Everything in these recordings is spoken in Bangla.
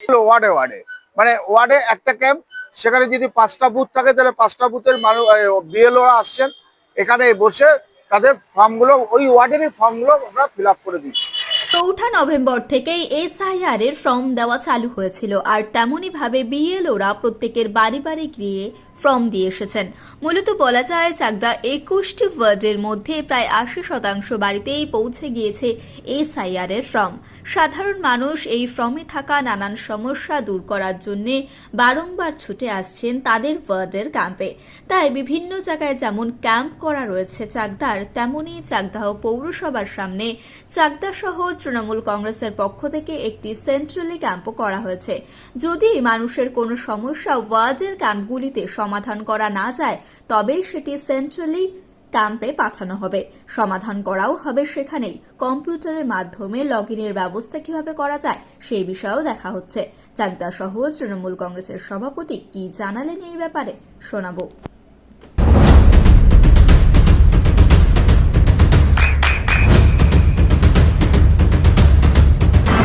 ওয়ার্ডে ওয়ার্ডে। মানে ওয়ার্ডে একটা ক্যাম্প সেখানে যদি পাঁচটা বুথ থাকে, তাহলে পাঁচটা বুথের মানুষ বিএলওরা আসছেন, এখানে বসে তাদের ফর্মগুলো, ওই ওয়ার্ডেরই ফর্মগুলো আমরা ফিল করে দিচ্ছি। চৌঠা নভেম্বর থেকেই এসআইআর এর ফর্ম দেওয়া চালু হয়েছিল, আর তেমনই ভাবে বিএলওরা প্রত্যেকের বাড়ি বাড়ি গিয়ে ফর্ম দিয়ে এসেছেন। মূলত বলা যায়, চাকদা একুশটি ওয়ার্ডের মধ্যে প্রায় আশি শতাংশ বাড়িতেই পৌঁছে গিয়েছে এসআইআর এর ফর্ম। সাধারণ মানুষ এই ফর্মে থাকা নানান সমস্যা দূর করার জন্য বারংবার ছুটে আসছেন তাদের ওয়ার্ডের ক্যাম্পে। তাই বিভিন্ন জায়গায় যেমন ক্যাম্প করা রয়েছে চাকদার তেমনই চাকদাহ পৌরসভার সামনে চাকদা সহ তৃণমূল কংগ্রেসের পক্ষ থেকে একটি সেন্ট্রালি ক্যাম্পও করা হয়েছে। যদি মানুষের কোনো সমস্যা ওয়ার্ডের ক্যাম্পগুলিতে সমাধান করা না যায় তবে সেটি সেন্ট্রালি ক্যাম্পে পাঠানো হবে। সমাধান করাও হবে সেখানেই। কম্পিউটারের মাধ্যমে লগ ইনের ব্যবস্থা কীভাবে করা যায় সেই বিষয়েও দেখা হচ্ছে। চাকদা সহ তৃণমূল কংগ্রেসের সভাপতি কি জানালেন এই ব্যাপারে শোনাবো।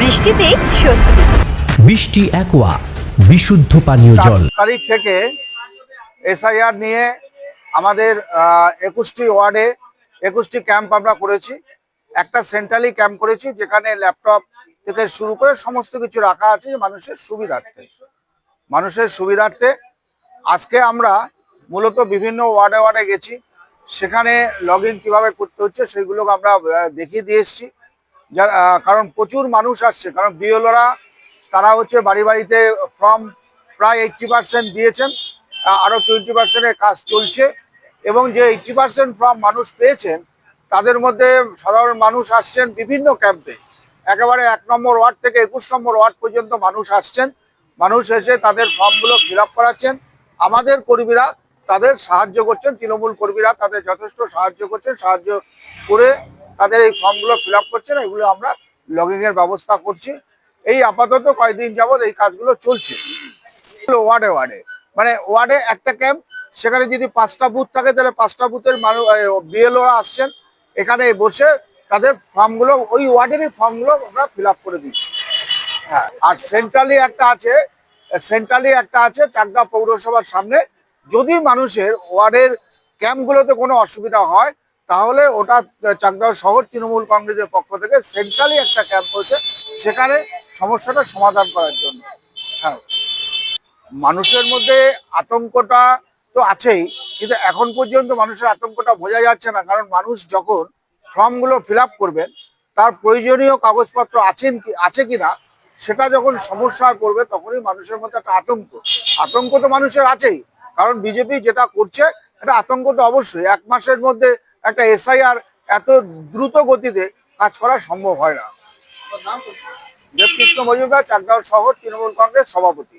বৃষ্টিতে স্বস্তি। বৃষ্টি অ্যাকোয়া বিশুদ্ধ পানীয় জল। তারিখ থেকে এসআইআর নিয়ে আমাদের একুশটি ওয়ার্ডে একুশটি ক্যাম্প আমরা করেছি। একটা সেন্ট্রালি ক্যাম্প করেছি যেখানে ল্যাপটপ থেকে শুরু করে সমস্ত কিছু রাখা আছে মানুষের সুবিধার্থে। মানুষের সুবিধার্থে আজকে আমরা মূলত বিভিন্ন ওয়ার্ডে ওয়ার্ডে গেছি। সেখানে লগ ইন কীভাবে করতে হচ্ছে সেগুলো আমরা দেখিয়ে দিয়ে এসেছি। যার কারণ প্রচুর মানুষ আসছে। কারণ বিএলওরা, তারা হচ্ছে বাড়ি বাড়িতে ফর্ম প্রায় এইটটি পার্সেন্ট দিয়েছেন। আহ, আরও টোয়েন্টি পার্সেন্টের কাজ চলছে এবং যে এইটটি পার্সেন্ট ফর্ম মানুষ পেয়েছেন তাদের মধ্যে সাধারণ মানুষ আসছেন বিভিন্ন ক্যাম্পে একেবারে এক নম্বর ওয়ার্ড থেকে একুশ নম্বর ওয়ার্ড পর্যন্ত মানুষ আসছেন। মানুষ এসে তাদের ফর্মগুলো ফিল আপ করাচ্ছেন। আমাদের কর্মীরা তাদের সাহায্য করছেন তৃণমূল কর্মীরা তাদের যথেষ্ট সাহায্য করছেন সাহায্য করে তাদের এই ফর্মগুলো ফিল আপ করছেন এগুলো আমরা লগিং এর ব্যবস্থা করছি। এই আপাতত কয়েকদিন যাবৎ এই কাজগুলো চলছে। ওয়ার্ডে ওয়ার্ডে। মানে ওয়ার্ডে একটা ক্যাম্প, সেখানে যদি পাঁচটা বুথ থাকে, তাহলে পাঁচটা বুথের মানুষ বিএলওরা আসছেন, এখানে বসে তাদের ফর্মগুলো, ওই ওয়ার্ডেরই ফর্মগুলো আমরা ফিল করে দিচ্ছি। হ্যাঁ আর সেন্ট্রালি একটা আছে সেন্ট্রালি একটা আছে, চাকদা পৌরসভার সামনে। যদি মানুষের ওয়ার্ডের ক্যাম্পগুলোতে কোনো অসুবিধা হয়, তাহলে ওটা চাকদা শহর তৃণমূল কংগ্রেসের পক্ষ থেকে সেন্ট্রালি একটা ক্যাম্প হচ্ছে সেখানে সমস্যাটা সমাধান করার জন্য। হ্যাঁ। মানুষের মধ্যে আতঙ্কটা তো আছেই কিন্তু এখন পর্যন্ত মানুষের আতঙ্কটা বোঝা যাচ্ছে না কারণ মানুষ যখন ফর্মগুলো ফিল আপ করবেন তার প্রয়োজনীয় কাগজপত্র আছেন কি আছে কিনা সেটা যখন সমস্যায় পড়বে তখনই মানুষের মধ্যে একটা আতঙ্ক। আতঙ্ক তো মানুষের আছেই কারণ বিজেপি যেটা করছে এটা আতঙ্ক তো অবশ্যই এক মাসের মধ্যে একটা এসআইআর এত দ্রুত গতিতে কাজ করা সম্ভব হয় না। দেবকৃষ্ণ মজুমদার চাকদাহ শহর তৃণমূল কংগ্রেস সভাপতি।